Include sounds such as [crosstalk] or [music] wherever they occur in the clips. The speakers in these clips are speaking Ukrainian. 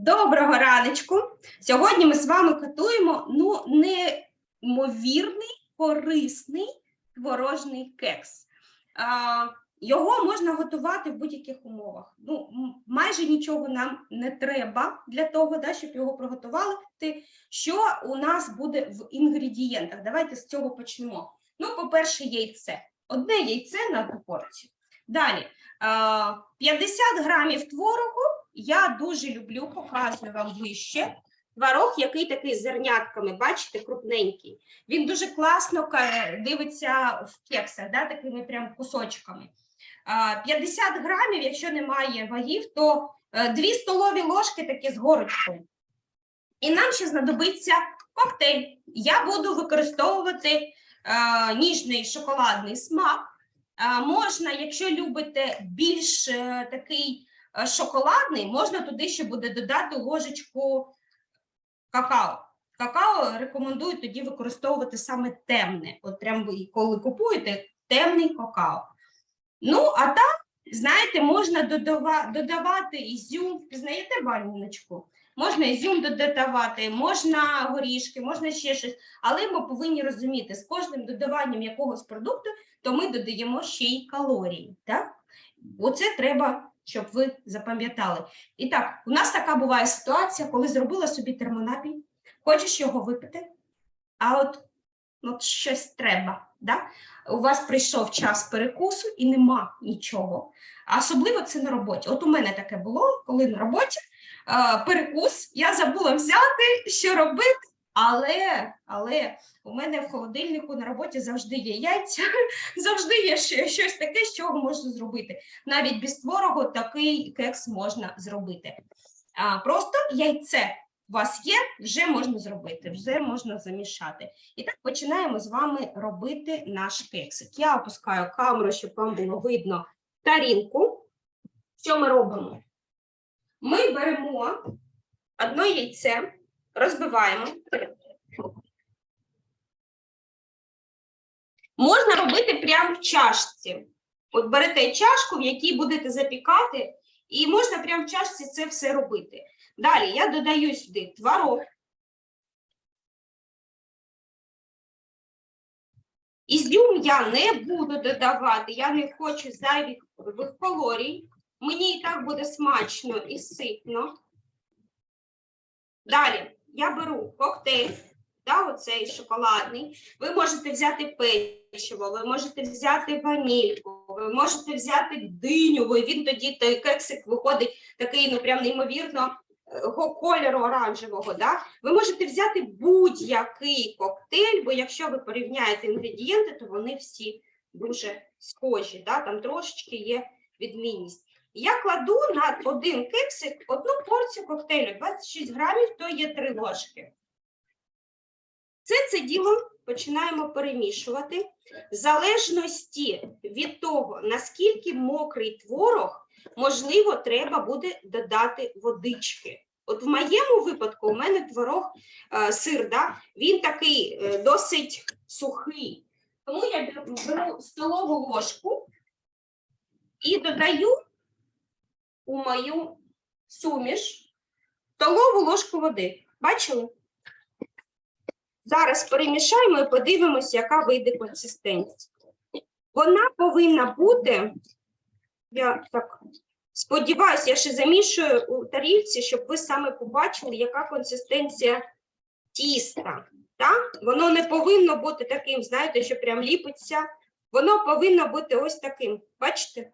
Доброго раночку. Сьогодні ми з вами готуємо ну, неймовірний, корисний творожний кекс. А, його можна готувати в будь-яких умовах. Ну, майже нічого нам не треба для того, да, щоб його приготувати. Що у нас буде в інгредієнтах? Давайте з цього почнемо. Ну, по-перше, яйце. Одне яйце на одну порцію. Далі а, 50 грамів творогу. Я дуже люблю, показую вам ближче. Творог, який такий з зернятками, бачите, крупненький. Він дуже класно дивиться в кексах, да, такими прям кусочками. 50 грамів, якщо немає вагів, то 2 столові ложки такі з горочкою. І нам ще знадобиться коктейль. Я буду використовувати ніжний шоколадний смак. Можна, якщо любите більш е, такий е, шоколадний, можна туди ще буде додати ложечку какао. Какао рекомендую тоді використовувати саме темне. От прям ви коли купуєте темний какао. Ну, а так, знаєте, можна додава, додавати ізюм, впізнаєте ваніночку? Можна ізюм додавати, можна горішки, можна ще щось. Але ми повинні розуміти, з кожним додаванням якогось продукту, то ми додаємо ще й калорії. Так? Оце треба, щоб ви запам'ятали. І так, у нас така буває ситуація, коли зробила собі термонапій, хочеш його випити, а от, от щось треба. Да? У вас прийшов час перекусу і нема нічого. Особливо це на роботі. От у мене таке було, коли на роботі е, перекус, я забула взяти, що робити. Але, але у мене в холодильнику на роботі завжди є яйця, [laughs] завжди є щось таке, чого можна зробити. Навіть без творогу такий кекс можна зробити. А, просто яйце у вас є, вже можна зробити, вже можна замішати. І так починаємо з вами робити наш кексик. Я опускаю камеру, щоб вам було видно тарілку. Що ми робимо? Ми беремо одне яйце, розбиваємо. Можна робити прямо в чашці. От берете чашку, в якій будете запікати, і можна прямо в чашці це все робити. Далі я додаю сюди творог. Ізюм я не буду додавати, я не хочу зайвих калорій. Мені і так буде смачно і ситно. Далі я беру коктейль, да, оцей шоколадний. Ви можете взяти печиво, ви можете взяти ванільку, ви можете взяти диню, бо він тоді той кексик виходить такий, ну прям неймовірно е, кольору оранжевого. Да? Ви можете взяти будь-який коктейль, бо якщо ви порівняєте інгредієнти, то вони всі дуже схожі, да? там трошечки є відмінність. Я кладу на один кексик одну порцію коктейлю, 26 грамів, то є 3 ложки. Це це діло починаємо перемішувати. В залежності від того, наскільки мокрий творог, можливо, треба буде додати водички. От в моєму випадку у мене творог е, сир, да, він такий е, досить сухий. Тому я беру столову ложку і додаю у мою суміш столову ложку води. Бачили? Зараз перемішаємо і подивимося, яка вийде консистенція. Вона повинна бути, я так сподіваюся, я ще замішую у тарілці, щоб ви саме побачили, яка консистенція тіста. Так? Воно не повинно бути таким, знаєте, що прям ліпиться. Воно повинно бути ось таким. Бачите?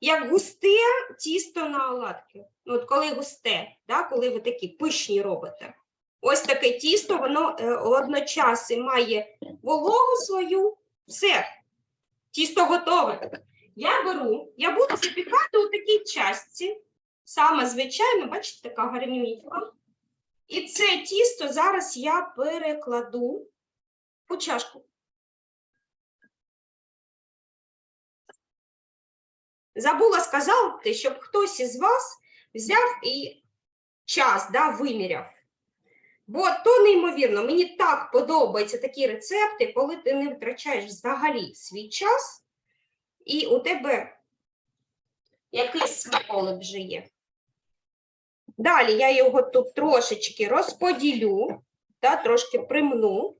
Як густе тісто на оладки. Ну, от коли густе, да? коли ви такі пишні робите. Ось таке тісто, воно е, одночасно має вологу свою. Все, тісто готове. Я беру, я буду запікати у такій частці, саме звичайно, бачите, така гарнюнька. І це тісто зараз я перекладу у чашку. Забула сказати, щоб хтось із вас взяв і час да, виміряв. Бо то неймовірно, мені так подобаються такі рецепти, коли ти не втрачаєш взагалі свій час, і у тебе якийсь смаколик вже є. Далі я його тут трошечки розподілю, та, трошки примну,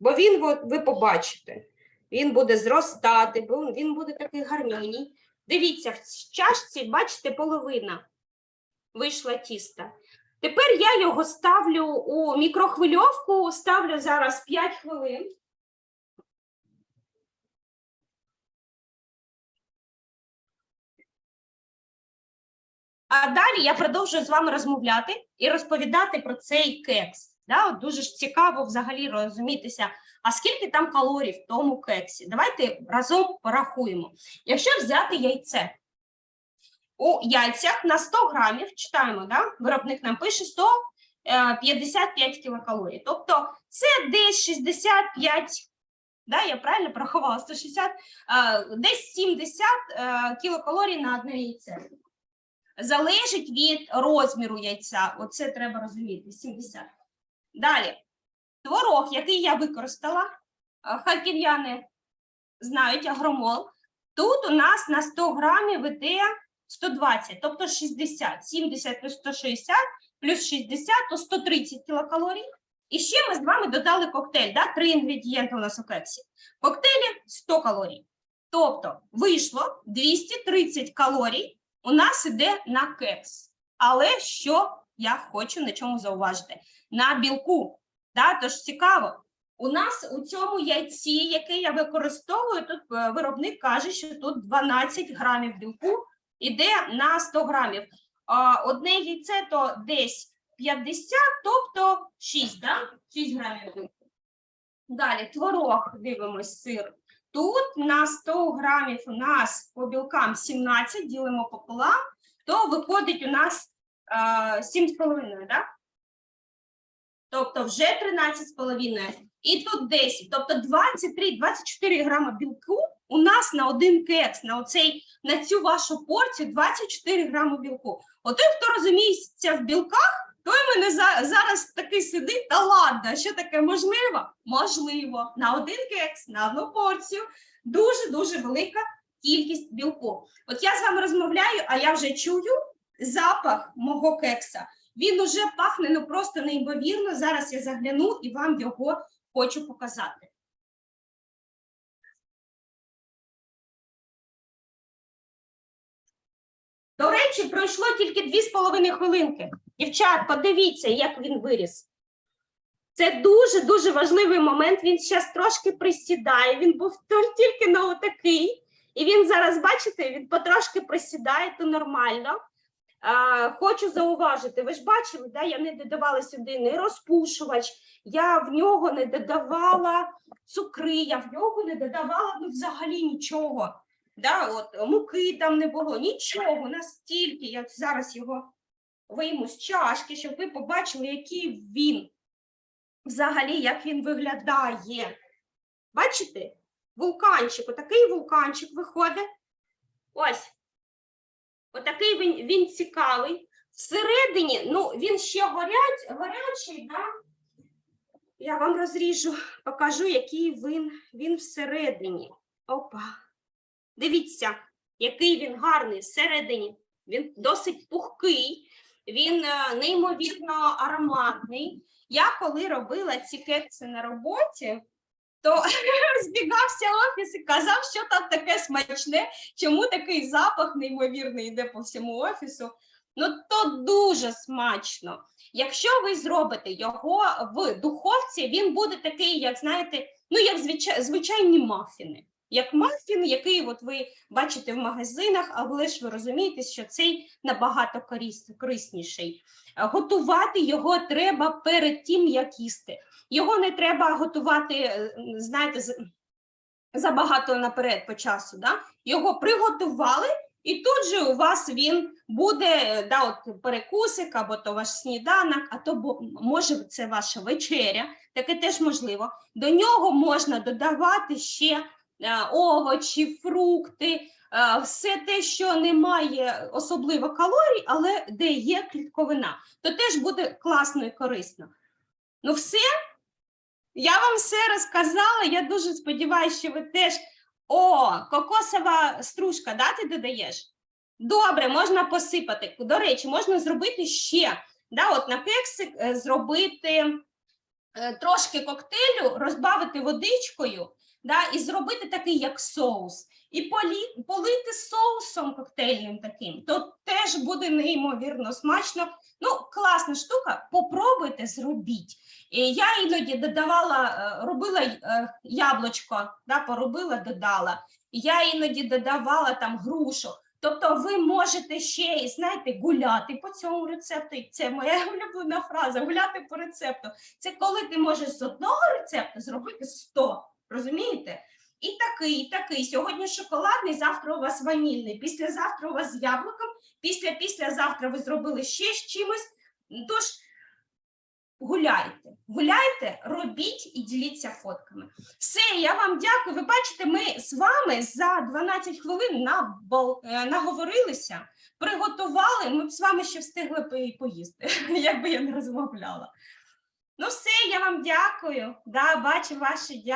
бо він, ви побачите, він буде зростати, він буде такий гарній. Дивіться, в чашці, бачите, половина вийшла тіста. Тепер я його ставлю у мікрохвильовку, ставлю зараз 5 хвилин. А далі я продовжую з вами розмовляти і розповідати про цей кекс. Да, от дуже ж цікаво взагалі розумітися, а скільки там калорій в тому кексі. Давайте разом порахуємо. Якщо взяти яйце, у яйцях на 100 грамів, читаємо, да? виробник нам пише 155 кілокалорій. Тобто це десь 65, да, я правильно порахувала, 160, е, десь 70 е, кілокалорій на одне яйце. Залежить від розміру яйця, оце треба розуміти, 70. Далі, творог, який я використала, е, харків'яни знають агромол. Тут у нас на 100 грамів іде 120, тобто 60, 70 плюс 160, плюс 60, то 130 кілокалорій. І ще ми з вами додали коктейль, да? три інгредієнти у нас у кексі. Коктейлі 100 калорій. Тобто вийшло 230 калорій у нас іде на кекс. Але що я хочу на чому зауважити? На білку. Да? Тож цікаво, у нас у цьому яйці, яке я використовую, тут е, виробник каже, що тут 12 грамів білку іде на 100 грамів. Одне яйце то десь 50, тобто 6, да? 6 грамів білку. Далі творог, дивимось, сир. Тут на 100 грамів у нас по білкам 17, ділимо пополам, то виходить у нас 7,5, да? Тобто вже 13,5. І тут 10, тобто 23-24 грама білку у нас на один кекс, на, оцей, на цю вашу порцію 24 грами білку. От той, хто розуміється в білках, той мене за, зараз такий сидить, та ладно, що таке можливо? Можливо. На один кекс, на одну порцію дуже-дуже велика кількість білку. От я з вами розмовляю, а я вже чую запах мого кекса. Він уже пахне ну просто неймовірно. Зараз я загляну і вам його хочу показати. До речі, пройшло тільки 2,5 хвилинки. Дівчат, подивіться, як він виріс. Це дуже-дуже важливий момент. Він зараз трошки присідає. Він був тільки на отакий. І він зараз, бачите, він потрошки присідає, то нормально. Хочу зауважити, ви ж бачили, да, я не додавала сюди не розпушувач, я в нього не додавала цукри, я в нього не додавала ну, взагалі нічого. Да, от, муки там не було, нічого, настільки. Я зараз його вийму з чашки, щоб ви побачили, який він взагалі, як він виглядає. Бачите? Вулканчик, отакий вулканчик виходить. Ось. Отакий він, він цікавий. Всередині, ну, він ще горять, горячий, да? Я вам розріжу, покажу, який він, він всередині. Опа. Дивіться, який він гарний всередині. Він досить пухкий, він е, неймовірно ароматний. Я коли робила ці кекси на роботі, то [laughs] збігався офіс і казав, що там таке смачне, чому такий запах неймовірний йде по всьому офісу. Ну, то дуже смачно. Якщо ви зробите його в духовці, він буде такий, як знаєте, ну як звичай- звичайні мафіни. Як мафін, який от ви бачите в магазинах, але ж ви розумієте, що цей набагато корисніший. Готувати його треба перед тим, як їсти. Його не треба готувати, е, знаєте, забагато наперед по часу. Да? Його приготували, і тут же у вас він буде да, от перекусик, або то ваш сніданок, а то може це ваша вечеря, таке теж можливо. До нього можна додавати ще овочі, фрукти, е, все те, що не має особливо калорій, але де є клітковина, то теж буде класно і корисно. Ну, все, я вам все розказала. Я дуже сподіваюся, що ви теж. О, кокосова стружка, да, ти додаєш? Добре, можна посипати. До речі, можна зробити ще. Да, от на кексик е, зробити е, трошки коктейлю, розбавити водичкою да, і зробити такий, як соус. І полі, полити соусом коктейльним таким, то теж буде неймовірно смачно. Ну, класна штука, попробуйте, зробіть. Я іноді додавала, е, робила е, яблучко, да, поробила, додала. Я іноді додавала там грушу. Тобто ви можете ще і знаєте, гуляти по цьому рецепту. Це моя [laughs] улюблена фраза гуляти по рецепту. Це коли ти можеш з одного рецепту зробити 100. Розумієте? І такий, і такий. Сьогодні шоколадний, завтра у вас ванільний, післязавтра у вас з яблуком, після післязавтра ви зробили ще з чимось. Тож гуляйте, гуляйте, робіть і діліться фотками. Все, я вам дякую. Ви бачите, ми з вами за 12 хвилин е, наговорилися, приготували. Ми б з вами ще встигли поїсти, [laughs] якби я не розмовляла. Ну, все, я вам дякую. Да, бачу ваші дякую.